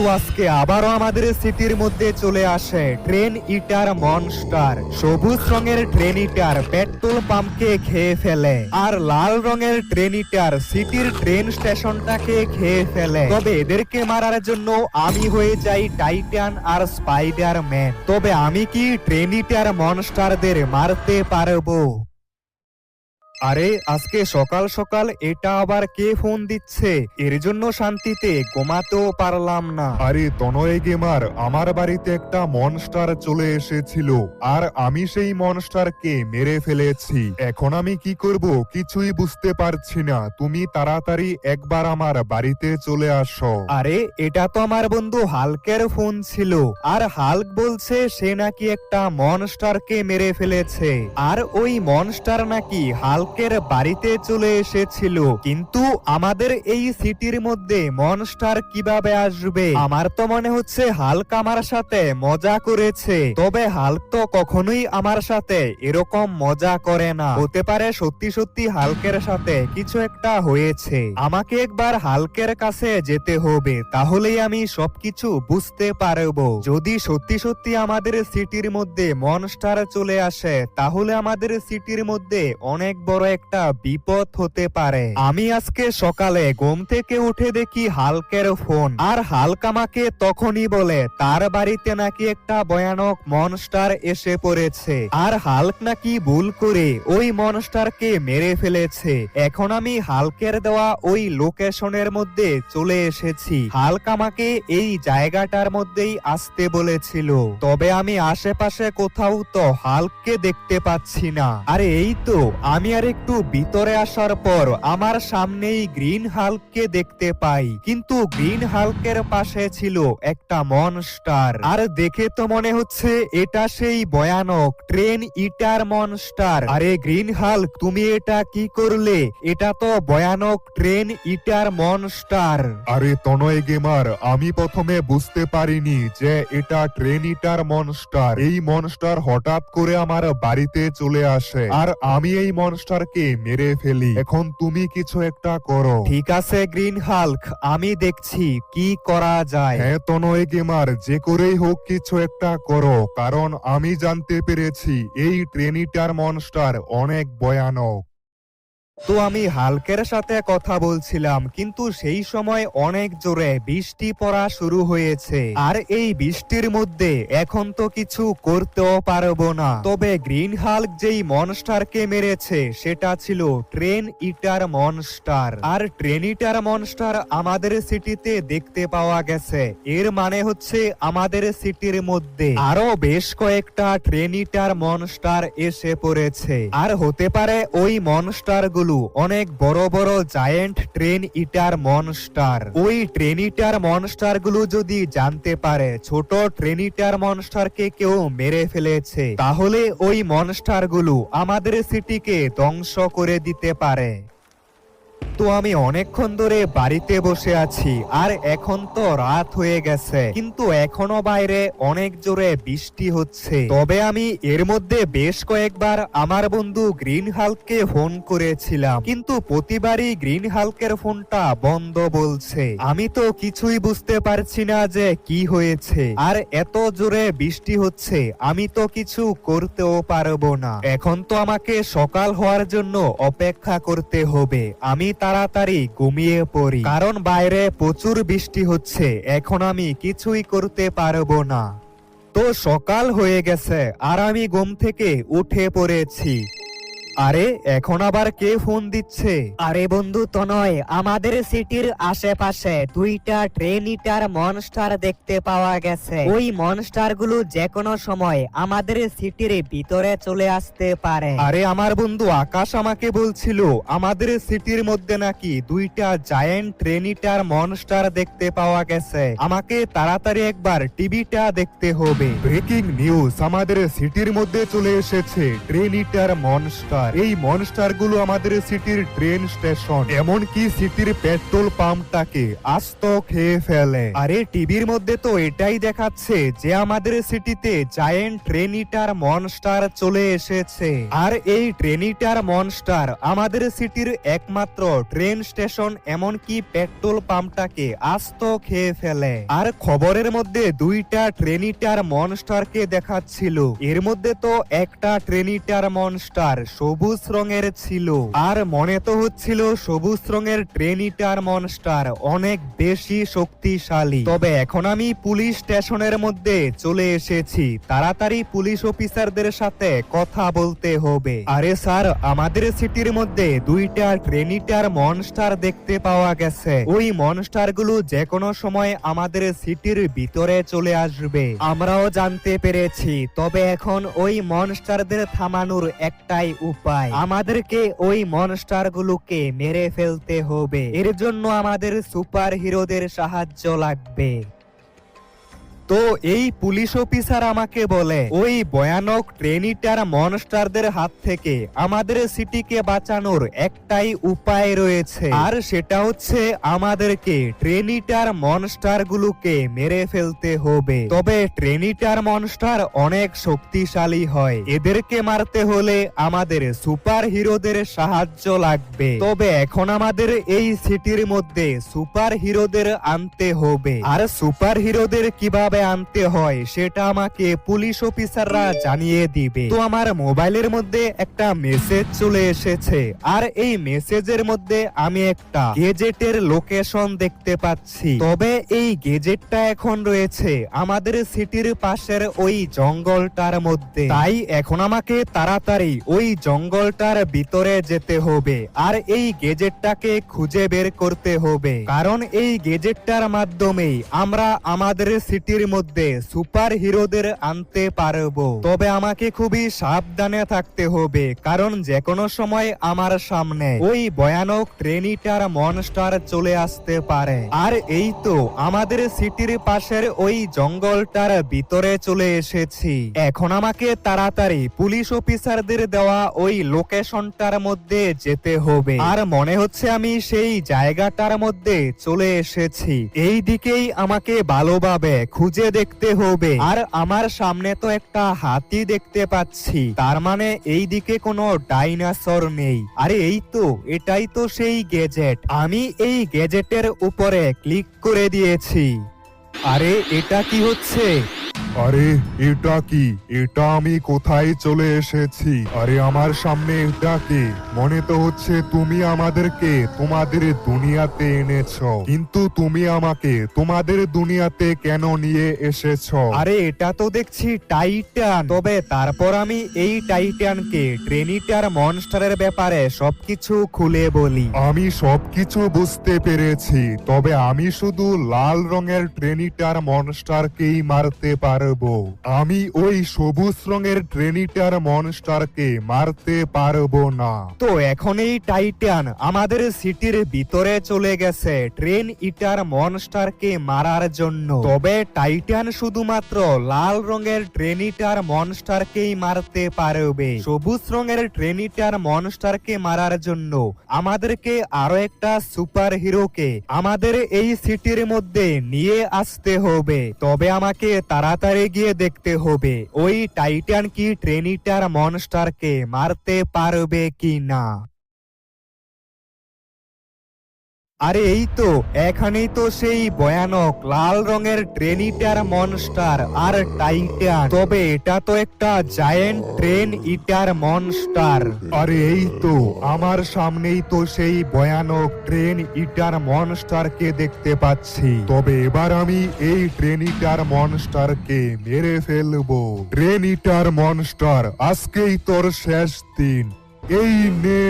তো আজকে আবারও আমাদের সিটির মধ্যে চলে আসে ট্রেন ইটার মনস্টার। সবুজ রঙের ট্রেন ইটার পেট্রোল পাম্পকে খেয়ে ফেলে আর লাল রঙের ট্রেন ইটার সিটির ট্রেন স্টেশনটাকে খেয়ে ফেলে। তবে এদেরকে মারার জন্য আমি হয়ে যাই টাইটান আর স্পাইডার ম্যান তবে আমি কি ট্রেন ইটার মনস্টারদের মারতে পারব? আরে, আজকে সকাল সকাল এটা আবার কে ফোন দিচ্ছে? এর জন্য শান্তিতে ঘুমাতেও পারলাম না। আরে, তনয় গেমার, আমার বাড়িতে একটা মনস্টার চলে এসেছিল। আর আমি সেই মনস্টারকে মেরে ফেলেছি। এখন আমি কি করব কিছুই বুঝতে পারছি না। তুমি তাড়াতাড়ি একবার আমার বাড়িতে চলে আসো। আরে, এটা তো আমার বন্ধু হালকের ফোন ছিল। আর হাল্ক বলছে সে নাকি একটা মনস্টারকে মেরে ফেলেছে। আর ওই মনস্টার নাকি হাল্কের বাড়িতে চলে এসেছিল। কিন্তু আমাদের এই সিটির মধ্যে মনস্টার কীভাবে আসবে? আমার তো মনে হচ্ছে হাল্ক আমার সাথে মজা করেছে। তবে হাল্ক তো কখনোই আমার সাথে এরকম মজা করে না। হতে পারে সত্যি সত্যি হাল্কের সাথে কিছু একটা হয়েছে। আমাকে একবার হাল্কের কাছে যেতে হবে, তাহলেই আমি সবকিছু বুঝতে পারব। যদি সত্যি সত্যি আমাদের সিটির মধ্যে মনস্টার চলে আসে, তাহলে আমাদের সিটির মধ্যে অনেক বড় একটা বিপদ হতে পারে। আমি আজকে সকালে ঘুম থেকে উঠে দেখি হাল্কের ফোন। আর হাল্ক আমাকে তখনই বলে, তার বাড়িতে নাকি একটা ভয়ানক মনস্টার এসে পড়েছে। আর হাল্ক নাকি ভুল করে ওই মনস্টারকে মেরে ফেলেছে। এখন আমি হাল্কের দেওয়া ওই লোকেশনের মধ্যে চলে এসেছি। হাল্ক আমাকে এই জায়গাটার মধ্যেই আসতে বলেছিল। তবে আমি আশেপাশে কোথাও তো হাল্ককে দেখতে পাচ্ছি না। আরে, এই তো, আমি আর একটু ভিতরে আসার পর আমার সামনেই গ্রিন হাল্ককে দেখতে পাই। কিন্তু গ্রিন হাল্কের পাশে ছিল একটা মনস্টার। আর দেখে তো মনে হচ্ছে এটা সেই ভয়ানক ট্রেন ইটার মনস্টার। আরে গ্রিন হাল্ক, তুমি এটা কি করলে? এটা তো ভয়ানক ট্রেন ইটার মনস্টার। আরে তনয় গেমার, আমি প্রথমে বুঝতে পারিনি যে এটা ট্রেন ইটার মনস্টার। এই মনস্টার হঠাৎ করে আমার বাড়িতে চলে আসে। আর আমি এই মনস্টারকে মেরে ফেলি। এখন তুমি কিছু একটা করো। ঠিক আছে গ্রিন হাল্ক আমি দেখছি কি করা যায়। হ্যাঁ তনয় গেমার যে করেই হোক কিছু একটা করো। কারণ আমি জানতে পেরেছি এই ট্রেনিটার মনস্টার অনেক ভয়ানক। তো আমি হালকের সাথে কথা বলছিলাম, কিন্তু সেই সময় অনেক জোরে বৃষ্টি পড়া শুরু হয়েছে। আর এই বৃষ্টির মধ্যে এখন তো কিছু করতেও পারব না। তবে গ্রিন হাল্ক যেই মনস্টারকে মেরেছে, সেটা ছিল ট্রেন ইটার মনস্টার। আর ট্রেন ইটার মনস্টার আমাদের সিটিতে দেখতে পাওয়া গেছে। এর মানে হচ্ছে আমাদের সিটির মধ্যে আরও বেশ কয়েকটা ট্রেন ইটার মনস্টার এসে পড়েছে। আর হতে পারে ওই মনস্টার অনেক বড় বড় জায়েন্ট ট্রেন ইটার মনস্টার ওই ট্রেন ইটার মনস্টারগুলো যদি জানতে পারে, ছোট ট্রেন ইটার মনস্টারকে কেউ মেরে ফেলেছে, তাহলে ওই মনস্টারগুলো আমাদের সিটিকে ধ্বংস করে দিতে পারে। তো আমি অনেকক্ষণ ধরে বাড়িতে বসে আছি, আর এখন তো রাত হয়ে গেছে। কিন্তু এখনও বাইরে অনেক জোরে বৃষ্টি হচ্ছে। তবে আমি এর মধ্যে বেশ কয়েকবার আমার বন্ধু গ্রিন হাল্ককে ফোন করেছিলাম, কিন্তু প্রতিবারই গ্রিন হাল্কের ফোনটা বন্ধ বলছে। আমি তো কিছুই বুঝতে পারছি না যে কি হয়েছে, আর এত জোরে বৃষ্টি হচ্ছে, আমি তো কিছু করতেও পারব না। এখন তো আমাকে সকাল হওয়ার জন্য অপেক্ষা করতে হবে। আমি তাড়াতাড়ি ঘুমিয়ে পড়ি। কারণ বাইরে প্রচুর বৃষ্টি হচ্ছে। এখন আমি কিছুই করতে পারব না। তো সকাল হয়ে গেছে, আর আমি ঘুম থেকে উঠে পড়েছি। আরে এখন আবার কে ফোন দিচ্ছে? আরে বন্ধু তনয় আমাদের সিটির আশেপাশে দুইটা ট্রেন ইটার মনস্টার দেখতে পাওয়া গেছে। ওই মনস্টারগুলো যে কোনো সময় আমাদের সিটির ভিতরে চলে আসতে পারে। আরে আমার বন্ধু আকাশ আমাকে বলছিল আমাদের সিটির মধ্যে নাকি দুইটা জায়েন্ট ট্রেনিটার মনস্টার দেখতে পাওয়া গেছে। আমাকে তাড়াতাড়ি একবার টিভিটা দেখতে হবে। ব্রেকিং নিউজ আমাদের সিটির মধ্যে চলে এসেছে ট্রেনিটার মনস্টার। এই মনস্টারগুলো আমাদের সিটির ট্রেন স্টেশন, এমনকি সিটির পেট্রোল পাম্পটাকে আস্ত খেয়ে ফেলে। আরে, টিভির মধ্যে তো এটাই দেখাচ্ছে যে আমাদের সিটিতে জায়েন্ট ট্রেনিটার মনস্টার চলে এসেছে। আর এই ট্রেনিটার মনস্টার আমাদের সিটির একমাত্র ট্রেন স্টেশন, এমনকি পেট্রোল পাম্পটাকে আস্ত খেয়ে ফেলে। আর খবরের মধ্যে দুইটা ট্রেনিটার মনস্টারকে দেখাচ্ছিল। এর মধ্যে তো একটা ট্রেনিটার মনস্টার সবুজ রঙের ছিল। আর মনে তো হচ্ছিল সবুজ রঙের ট্রেনিটার মনস্টার, অনেক বেশি শক্তিশালী। তবে এখন আমি পুলিশ স্টেশনের মধ্যে চলে এসেছি। তাড়াতাড়ি পুলিশ অফিসারদের সাথে কথা বলতে হবে। আরে স্যার, আমাদের সিটির মধ্যে দুইটা ট্রেনিটার মনস্টার দেখতে পাওয়া গেছে। ওই মনস্টারগুলো যে কোনো সময় আমাদের সিটির ভিতরে চলে আসবে। আমরাও জানতে পেরেছি, তবে এখন ওই মনস্টারদের থামানোর একটাই উপায়। আমাদেরকে ওই মনস্টার গুলোকে মেরে ফেলতে হবে। এর জন্য আমাদের সুপার হিরোদের সাহায্য লাগবে। তো এই পুলিশ অফিসার আমাকে বলে, ওই ভয়ানক ট্রেনিটার মনস্টারদের হাত থেকে আমাদের সিটিকে বাঁচানোর একটাই উপায় রয়েছে। আর সেটা হচ্ছে আমাদেরকে ট্রেনিটার মনস্টার গুলোকে মেরে ফেলতে হবে। তবে ট্রেনিটার মনস্টার অনেক শক্তিশালী হয়। এদেরকে মারতে হলে আমাদের সুপার হিরোদের সাহায্য লাগবে। তবে এখন আমাদের এই সিটির মধ্যে সুপার হিরোদের আনতে হবে। আর সুপার হিরোদের কীভাবে আনতে হয়, সেটা আমাকে পুলিশ অফিসাররা জানিয়ে দিবে। তো আমার মোবাইলের মধ্যে একটা মেসেজ চলে এসেছে, আর এই মেসেজের মধ্যে আমি একটা গেজেটের লোকেশন দেখতে পাচ্ছি। তবে এই গেজেটটা এখন রয়েছে আমাদের সিটির পাশের ওই জঙ্গলটার মধ্যে। তাই এখন আমাকে তাড়াতাড়ি ওই জঙ্গলটার ভিতরে যেতে হবে, আর এই গেজেটটাকে খুঁজে বের করতে হবে। কারণ এই গেজেটটার মাধ্যমেই আমরা আমাদের সিটির মধ্যে সুপার হিরোদের আনতে পারব। তবে আমাকে খুবই সাবধানে থাকতে হবে, কারণ যে কোনো সময় আমার সামনে ওই ভয়ানক ট্রেনিটার মনস্টার চলে আসতে পারে। আর এই তো আমাদের সিটির পাশের ওই জঙ্গলটার ভিতরে চলে এসেছি। এখন আমাকে তাড়াতাড়ি পুলিশ অফিসারদের দেওয়া ওই লোকেশনটার মধ্যে যেতে হবে। আর মনে হচ্ছে আমি সেই জায়গাটার মধ্যে চলে এসেছি। এই দিকেই আমাকে ভালোভাবে খুঁজে দেখতে হবে। আর আমার সামনে তো একটা হাতি দেখতে পাচ্ছি। তার মানে এই দিকে কোনো ডাইনাসর নেই। আরে এই তো, এটাই তো সেই গ্যাজেট আমি এই গ্যাজেটের উপরে ক্লিক করে দিয়েছি। আরে, এটা কি হচ্ছে? আরে এটা কি? এটা আমি কোথায় চলে এসেছি? আরে আমার সামনে এটা কি? মনে তো হচ্ছে তুমি আমাদেরকে তোমাদের দুনিয়াতে এনেছো। কিন্তু তুমি আমাকে তোমাদের দুনিয়াতে কেন নিয়ে এসেছ? আরে এটা তো দেখছি টাইটান। তবে তারপর আমি এই টাইটানকে ট্রেনিটার মনস্টারের ব্যাপারে সবকিছু খুলে বলি। আমি সবকিছু বুঝতে পেরেছি। তবে আমি শুধু লাল রঙের ট্রেনিটার মনস্টারকেই মারতে পারব। আমি ওই সবুজ রঙের ট্রেনিটার মনস্টারকে মারতে পারব না। তো এখন এই টাইটান আমাদের সিটির ভিতরে চলে গেছে ট্রেন ইটার মনস্টারকে মারার জন্য। তবে টাইটান শুধুমাত্র লাল রঙের ট্রেনিটার মনস্টারকেই মারতে পারবে। সবুজ রঙের ট্রেনিটার মনস্টারকে মারার জন্য আমাদেরকে আরও একটা সুপার হিরোকে আমাদের এই সিটির মধ্যে নিয়ে আসতে হবে। তবে আমাকে তাড়াতাড়ি গিয়ে দেখতে হবে ওই টাইটান কি ট্রেনিটার মনস্টারকে মারতে পারবে কি না? আরে এই তো, এখানেই তো সেই ভয়ানক লাল রঙের ট্রেনিটার মনস্টার আর টাইটান। তবে এটা তো একটা জায়েন্ট ট্রেন ইটার মনস্টার। আরে এই তো, আমার সামনেই তো সেই ভয়ানক ট্রেন ইটার মনস্টারকে দেখতে পাচ্ছি। তবে এবার আমি এই ট্রেন ইটার মনস্টারকে মেরে ফেলব। ট্রেন ইটার মনস্টার, আজকেই তোর শেষ দিন। এই নে।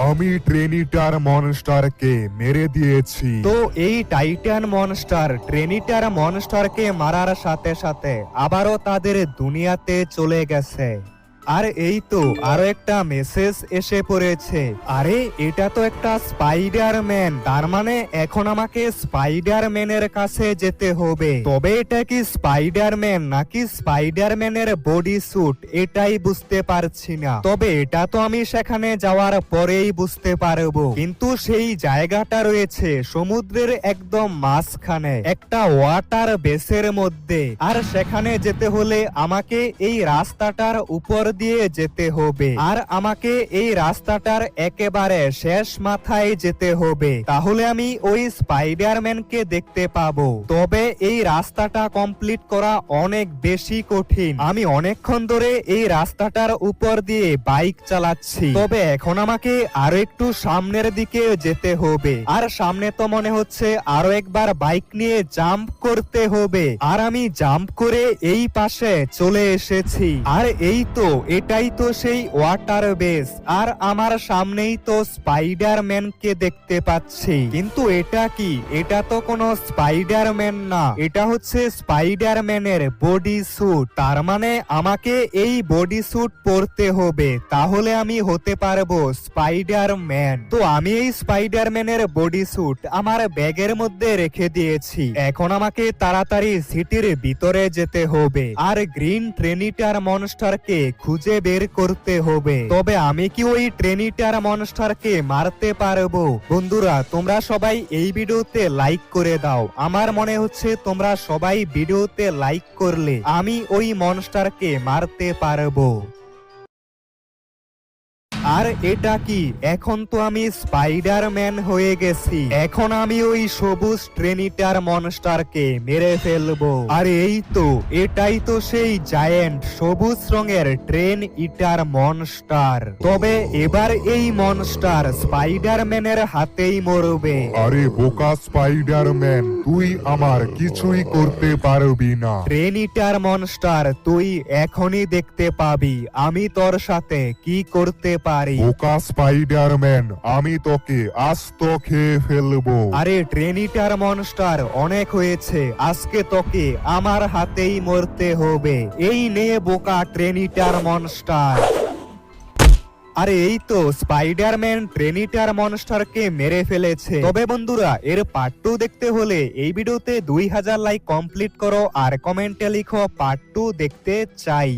আমি ট্রেনিটার মনস্টারকে মেরে দিয়েছি। তো এই টাইটান মনস্টার ট্রেনিটার মনস্টারকে মারার সাথে সাথে আবারও তাদের দুনিয়াতে চলে গেছে। আর এই তো, আরও একটা মেসেজ এসে পড়েছে। আরে, এটা তো একটা স্পাইডার ম্যান তার মানে এখন আমাকে স্পাইডার ম্যানের কাছে যেতে হবে। তবে এটা কি স্পাইডার ম্যান নাকি স্পাইডার ম্যানের বডি স্যুট এটাই বুঝতে পারছি না। তবে এটা তো আমি সেখানে যাওয়ার পরেই বুঝতে পারব। কিন্তু সেই জায়গাটা রয়েছে সমুদ্রের একদম মাঝখানে, একটা ওয়াটার বেসের মধ্যে। আর সেখানে যেতে হলে আমাকে এই রাস্তাটার উপর দিয়ে যেতে হবে। আর আমাকে এই রাস্তাটার একেবারে শেষ মাথায় যেতে হবে। তাহলে আমি ওই স্পাইডারম্যানকে দেখতে পাবো। তবে এই রাস্তাটা কমপ্লিট করা অনেক বেশি কঠিন। আমি অনেকক্ষণ ধরে এই রাস্তাটার উপর দিয়ে বাইক চালাচ্ছি। তবে এখন আমাকে আরও একটু সামনের দিকে যেতে হবে। আর সামনে তো মনে হচ্ছে আরও একবার বাইক নিয়ে জাম্প করতে হবে। আর আমি জাম্প করে এই পাশে চলে এসেছি। আর এই তো এটাই তো সেই ওয়াটার বেস আর আমার সামনেই তো স্পাইডার ম্যানকে দেখতে পাচ্ছি। কিন্তু এটা কি? এটা তো কোনো স্পাইডার ম্যান না। এটা হচ্ছে স্পাইডার ম্যানের বডি স্যুট তার মানে আমাকে এই বডি স্যুট পরতে হবে। তাহলে আমি হতে পারব স্পাইডার ম্যান তো আমি এই স্পাইডার ম্যানের বডি স্যুট আমার ব্যাগের মধ্যে রেখে দিয়েছি। এখন আমাকে তাড়াতাড়ি সিটির ভিতরে যেতে হবে। আর গ্রিন ট্রেনিটার মনস্টারকে খুঁজে বের করতে হবে। তবে আমি কি ওই ট্রেনিটার মনস্টারকে মারতে পারব? বন্ধুরা, তোমরা সবাই এই ভিডিওতে লাইক করে দাও। আমার মনে হচ্ছে তোমরা সবাই ভিডিওতে লাইক করলে আমি ওই মনস্টারকে মারতে পারব। আর এটা কি? এখন তো আমি স্পাইডার ম্যান হয়ে গেছি। এখন আমি ওই সবুজ ট্রেনিটার মনস্টারকে মেরে ফেলব। আর এই তো এটাই তো সেই জায়েন্ট সবুজ রঙের ট্রেন ইটার মনস্টার তবে এবার এই মনস্টার স্পাইডার ম্যানের হাতেই মরবে। আরে বোকা স্পাইডার ম্যান তুই আমার কিছুই করতে পারবি না। ট্রেনিটার মনস্টার তুই এখনই দেখতে পাবি। আমি তোর সাথে কি করতে পারি বোকা স্পাইডার ম্যান আমি তোকে আস্ত খেয়ে ফেলব। আরে ট্রেনিটার মনস্টার অনেক হয়েছে। আজকে তোকে আমার হাতেই মরতে হবে। এই নে বোকা ট্রেনিটার মনস্টার। আরে এই তো স্পাইডারম্যান ট্রেনিটার মনস্টারকে মেরে ফেলেছে। তবে বন্ধুরা এর পার্ট টু দেখতে হলে এই ভিডিওতে দুই হাজার লাইক কমপ্লিট করো আর কমেন্টে লিখো পার্ট টু দেখতে চাই।